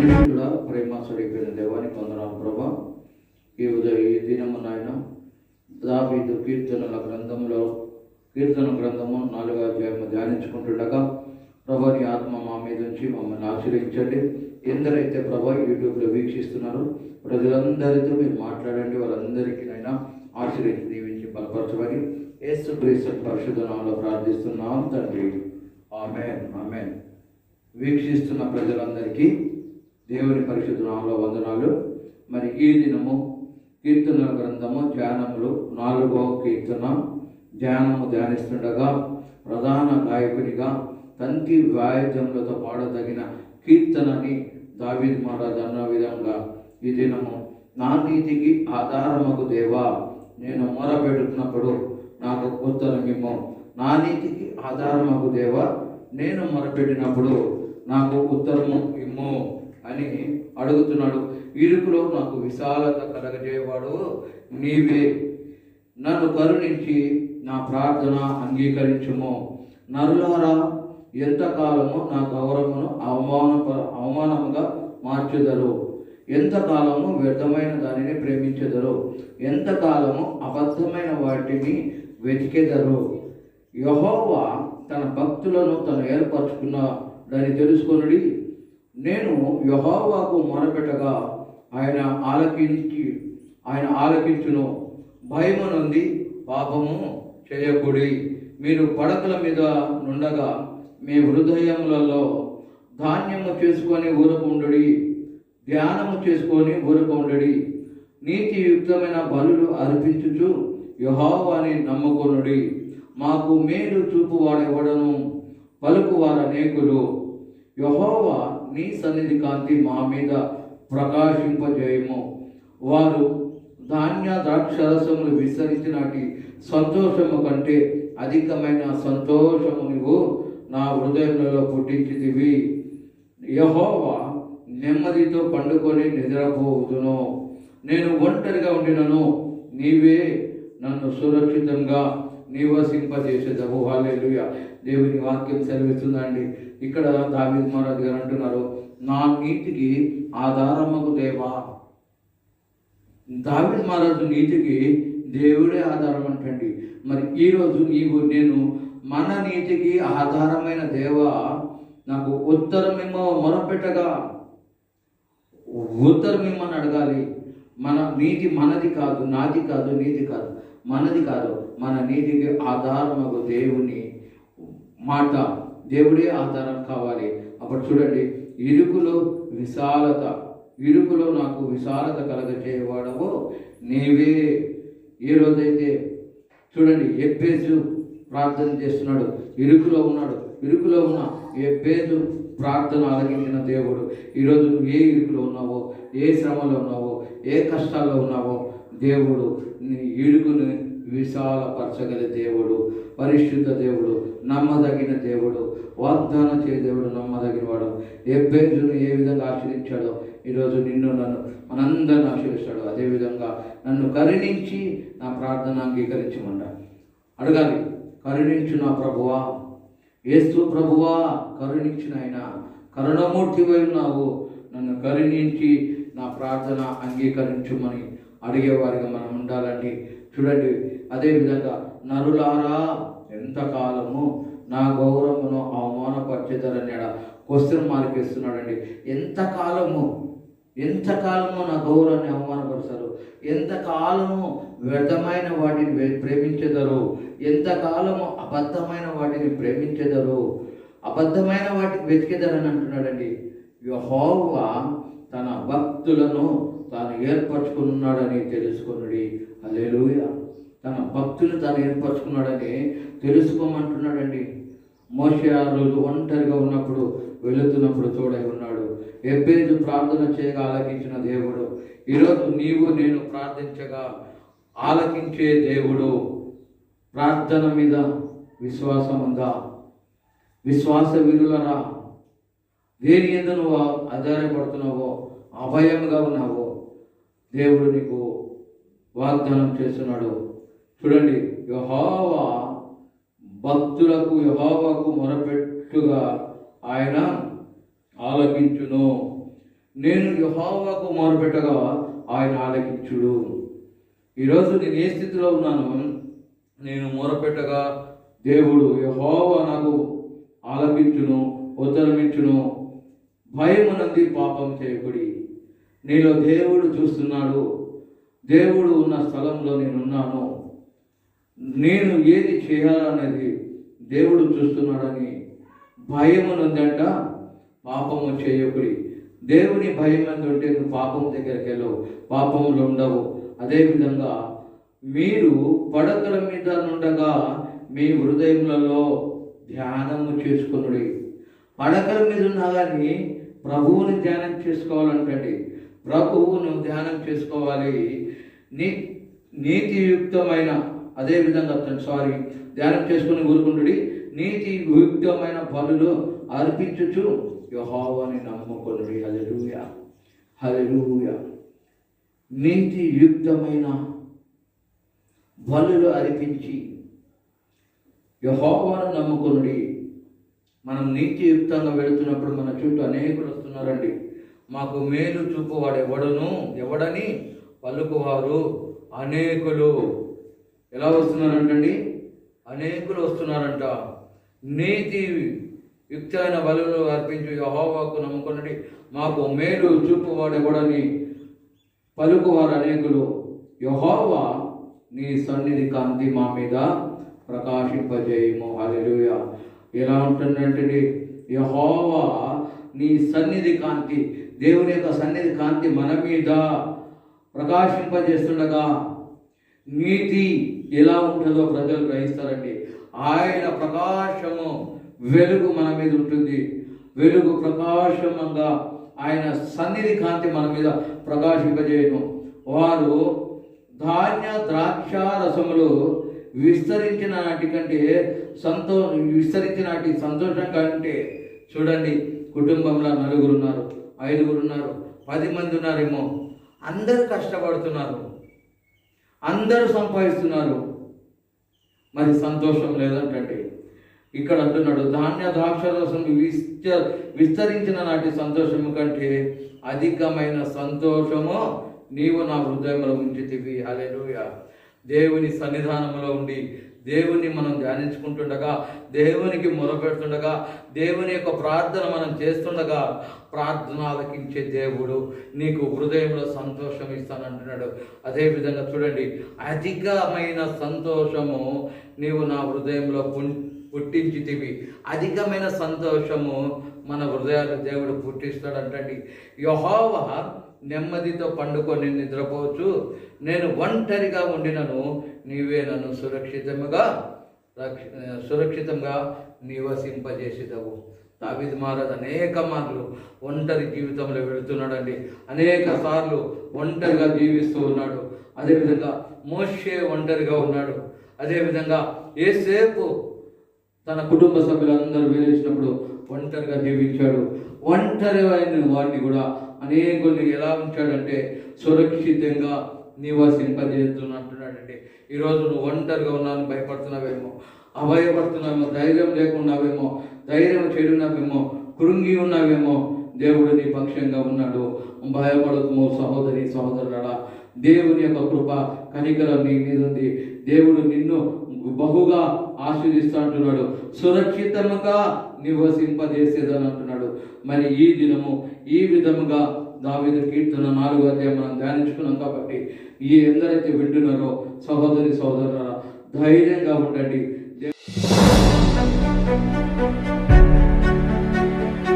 పరిశుద్ధుడ ప్రేమ స్వరూపిన దేవానికి వందనాలు ప్రభా. ఈ ఉదయం ఈ దినము నాయన దావీదు కీర్తనల గ్రంథంలో కీర్తన గ్రంథము నాలుగో అధ్యాయము ధ్యానించుకుంటుండగా ప్రభా నీ ఆత్మ మా మీద నుంచి మమ్మల్ని ఆశ్రయించండి ఎందరైతే ప్రభా యూట్యూబ్లో వీక్షిస్తున్నారో ప్రజలందరితో మీరు మాట్లాడండి. వాళ్ళందరికీ నైనా ఆశ్రయించి దీవించి బలపరచమని ఏసు క్రీస్తు పరిశుద్ధ నామంలో ప్రార్థిస్తున్నాం తండ్రి. ఆమెన్. ఆమెన్. వీక్షిస్తున్న ప్రజలందరికీ దేవుని పరిశుద్ధ నామంలో వందనాలు. మరి ఈ దినము కీర్తన గ్రంథము ధ్యానములు నాలుగవ కీర్తన. ధ్యానము ధ్యానిస్తుండగా ప్రధాన గాయకునిగా తంతి వాయిద్యములతో పాడదగిన కీర్తనని దావీద్ మహారాజ్ అన్న విధంగా ఈ దినము నా నీతికి ఆధారమగు దేవా నేను మొరపెడుతున్నప్పుడు నాకు ఉత్తరమిమ్మో నా నీతికి ఆధారమగు దేవా నేను మొరపెట్టినప్పుడు నాకు ఉత్తరము ఇమ్ము. అని అడుగుతున్నాడు. ఇరుకులో నాకు విశాలత కలగజేవాడు నీవే. నన్ను కరుణించి నా ప్రార్థన అంగీకరించుము. నరులారా ఎంతకాలము నా గౌరవమును అవమాన అవమానముగా మార్చుదరు. ఎంతకాలము వ్యర్థమైన దానిని ప్రేమించెదరు. ఎంతకాలము అబద్ధమైన వాటిని వెతికెదరు. యహోవా తన భక్తులను తను ఏర్పరచుకున్నాడని తెలుసుకొనుడి. నేను యహోవాకు మొరపెట్టగా ఆయన ఆలకించి ఆయన ఆలకించును. భయము నుండి పాపము చేయకూడి. మీరు పడకల మీద నుండగా మీ హృదయములలో ధాన్యము చేసుకొని ఊరకుండుడి ధ్యానము చేసుకొని ఊరకుండుడి నీతియుక్తమైన బలులు అర్పించుచు యహోవాని నమ్ముకొనుడి. మాకు మేలు చూపువాడెవడను? పలుకువారు అనేకులు. యహోవా నీ సన్నిధి కాంతి మా మీద ప్రకాశింపజేయము. వారు ధాన్య ద్రాక్షరసములు విస్తరించినటి సంతోషము కంటే అధికమైన సంతోషము నువ్వు నా హృదయంలో పుట్టించిదివి యహోవా నెమ్మదితో పండుకొని నిద్రపోవుదును. నేను ఒంటరిగా ఉండినను నీవే నన్ను సురక్షితంగా నివసింపజేసేదవు. హాలేలుయా దేవుని వాక్యం సెలవిస్తుందండి. ఇక్కడ దావిద్ మహారాజ్ గారు అంటున్నారు నా నీతికి ఆధారమగు దేవా? దావిద్ మహారాజు నీతికి దేవుడే ఆధారం అంటండి. మరి ఈరోజు నీవు నేను మన నీతికి ఆధారమైన దేవ? నాకు ఉత్తరమేమో మొరపెట్టగా ఉత్తరమేమని అడగాలి? మన నీతి మనది కాదు నాది కాదు నీతి కాదు మనది కాదు. మన నీతికి ఆధారమగు దేవుని మాట దేవుడే ఆధారం కావాలి. అప్పుడు చూడండి ఇరుకులో విశాలత ఇరుకులో నాకు విశాలత కలగచేయవాడవో నీవే ఏ రోజైతే చూడండి ఎబ్బేజు ప్రార్థన చేస్తున్నాడు ఇరుకులో ఉన్నాడు ఇరుకులో ఉన్న ఎబ్బేజు ప్రార్థన అలగించిన దేవుడు. ఈరోజు నువ్వు ఏ ఇరుకులో ఉన్నావో ఏ శ్రమలో ఉన్నావో ఏ కష్టాల్లో ఉన్నావో దేవుడు నీ ఇరుకుని విశాలపరచగల దేవుడు. పరిశుద్ధ దేవుడు నమ్మదగిన దేవుడు వాగ్దానం చే దేవుడు నమ్మదగినవాడు. ఎబ్బేజును ఏ విధంగా ఆశ్రయించాడో ఈరోజు నిన్ను నన్ను మనందరిని ఆశ్రయిస్తాడు అదేవిధంగా నన్ను కరుణించి నా ప్రార్థన అంగీకరించమంట అడగాలి కరుణించు నా ప్రభువా? ఏస్తు ప్రభువా కరుణించిన ఆయన కరుణమూర్తివై ఉన్నావు. నన్ను కరుణించి నా ప్రార్థన అంగీకరించుమని అడిగేవారిగా మనం ఉండాలండి. చూడండి అదేవిధంగా నరులారా ఎంతకాలము నా గౌరవమును అవమానపరిచేదరని క్వశ్చన్ మార్క్ ఇస్తున్నాడండి ఎంతకాలము? ఎంతకాలము నా గౌరవాన్ని అవమానపరుస్తారు? ఎంతకాలము వ్యర్థమైన వాటిని వే- ప్రేమించెదరు? ఎంతకాలము అబద్ధమైన వాటిని ప్రేమించెదరు? అబద్ధమైన వాటిని వెతికెదరని అంటున్నాడండి. యహోవా తన భక్తులను తాను ఏర్పరచుకున్నాడని తెలుసుకున్నది అల్లెలుయా తన భక్తులు తాను ఏర్పరచుకున్నాడని తెలుసుకోమంటున్నాడండి. మోసే ఆ రోజు ఒంటరిగా ఉన్నప్పుడు వెళుతున్నప్పుడు తోడై ఉన్నాడు. ఎబ్బేదు ప్రార్థన చేయగా ఆలకించిన దేవుడు ఈరోజు నీవు నేను ప్రార్థించగా ఆలకించే దేవుడు ప్రార్థన మీద విశ్వాసం ఉందా విశ్వాస విరులరా దేని ఎందు నువ్వు ఆధారపడుతున్నావో అభయంగా ఉన్నావో? దేవుడు నీకు వాగ్దానం చేస్తున్నాడు. చూడండి యహోవా భక్తులకు యహోవాకు మొరపెట్టుగా ఆయన ఆలకించును. నేను యహోవాకు మొరపెట్టగా ఆయన ఆలకించుడు. ఈరోజు నేను ఏ స్థితిలో ఉన్నాను? నేను మొరపెట్టగా దేవుడు యహోవా నాకు ఆలకించును ఉత్తరమించును భయమునంది పాపం చేయకుడి నీలో దేవుడు చూస్తున్నాడు. దేవుడు ఉన్న స్థలంలో నేనున్నాను. నేను ఏది చేయాలనేది దేవుడు చూస్తున్నాడని భయమునుందంట పాపము చేయకుడి. దేవుని భయం ఉంటే నువ్వు పాపం దగ్గరికి వెళ్ళవు పాపములు ఉండవు. అదేవిధంగా మీరు పడకల మీద నుండగా మీ హృదయములలో ధ్యానము చేసుకునుడి. పడకల మీద ఉన్నా కానీ ప్రభువుని ధ్యానం చేసుకోవాలంటండి. ప్రభువును ధ్యానం చేసుకోవాలి. నీ నీతియుక్తమైన అదేవిధంగా సారీ ధ్యానం చేసుకుని ఊరుకుంటుడి. నీతియుక్తమైన బలులు అర్పించుచు యహోవాని నమ్ముకొనుడి. హలెలూయ హలెలూయ నీతియుక్తమైన బలులు అర్పించి యహోవాను నమ్ముకొనుడి. మనం నీతియుక్తంగా వెళుతున్నప్పుడు మన చుట్టూ అనేకులు వస్తున్నారండి. మాకు మేలు చూపువాడు ఎవడును? ఎవడని పలుకువారు? అనేకులు. ఎలా వస్తున్నారంటండి? అనేకులు వస్తున్నారంట. నీతి యుక్తమైన బలులు అర్పించు యహోవాకు నమ్ముకున్నది మాకు మేలు చూపువాడు ఎవడని పలుకువారు అనేకులు. యహోవా నీ సన్నిధి కాంతి మా మీద ప్రకాశింపజేయము. హల్లెలూయా. ఎలా ఉంటుందంటే యహోవా నీ సన్నిధి కాంతి దేవుని యొక్క సన్నిధి కాంతి మన మీద ప్రకాశింపజేస్తుండగా నీతి ఎలా ఉంటుందో ప్రజలు గ్రహిస్తారండి. ఆయన ప్రకాశము వెలుగు మన మీద ఉంటుంది. వెలుగు ప్రకాశమంగా ఆయన సన్నిధి కాంతి మన మీద ప్రకాశింపజేయను. వారు ధాన్య ద్రాక్ష రసములు విస్తరించిన నాటి కంటే సంతో విస్తరించిన నాటి సంతోషం కంటే చూడండి కుటుంబంలో నలుగురు ఉన్నారు ఐదుగురు ఉన్నారు పది మంది ఉన్నారేమో అందరూ కష్టపడుతున్నారు. అందరూ సంపాదిస్తున్నారు. మరి సంతోషం లేదంటే ఇక్కడ అంటున్నాడు ధాన్య ద్రాక్షరసం విస్త విస్తరించిన నాటి సంతోషము కంటే అధికమైన సంతోషము నీవు నా హృదయంలో ఉంచితివి. హల్లెలూయా. దేవుని సన్నిధానంలో ఉండి దేవుణ్ణి మనం ధ్యానించుకుంటుండగా దేవునికి మొరపెడుతుండగా దేవుని యొక్క ప్రార్థన మనం చేస్తుండగా ప్రార్థన ఆలకించే దేవుడు నీకు హృదయంలో సంతోషం ఇస్తానంటున్నాడు. అదేవిధంగా చూడండి అధికమైన సంతోషము నీవు నా హృదయంలో పున్ పుట్టించితివి. అధికమైన సంతోషము మన హృదయాలు దేవుడు పుట్టిస్తాడంటండి. యహోవా నెమ్మదితో పండుకొని నిద్రపోవచ్చు. నేను ఒంటరిగా ఉండినను నీవే నన్ను సురక్షితంగా సురక్షితంగా నివసింపజేసేదవు. దావిద్ మహారాజ్ అనేక మార్లు ఒంటరి జీవితంలో వెళుతున్నాడండి. అనేక సార్లు ఒంటరిగా జీవిస్తూ ఉన్నాడు. అదేవిధంగా మోషే ఒంటరిగా ఉన్నాడు. అదేవిధంగా ఏసేపు తన కుటుంబ సభ్యులందరూ వేలేసినప్పుడు ఒంటరిగా జీవించాడు. ఒంటరి అయిన వాడిని కూడా అనేకుల్ని ఎలా ఉంచాడంటే సురక్షితంగా నివసింపజేస్తున్నట్టున్నాడండి ఈరోజు నువ్వు ఒంటరిగా ఉన్నాను భయపడుతున్నావేమో అభయపడుతున్నావేమో ధైర్యం లేకున్నావేమో ధైర్యం చెడున్నావేమో కృంగి ఉన్నావేమో దేవుడు నీ పక్షంగా ఉన్నాడు. భయపడదు సహోదరి సహోదరుడా దేవుని యొక్క కృప కనికరం నీ మీద ఉంది. దేవుడు నిన్ను బహుగా ఆశీర్దిస్తా అంటున్నాడు సురక్షితముగా నివసింపజేసేదని అంటున్నాడు మరి ఈ దినము ఈ విధముగా దావిదు కీర్తన నాలుగు అధ్యాయం మనం ధ్యానించుకున్నాం కాబట్టి ఈ ఎందరైతే వింటున్నారో సహోదరి సహోదరుల ధైర్యంగా ఉండండి.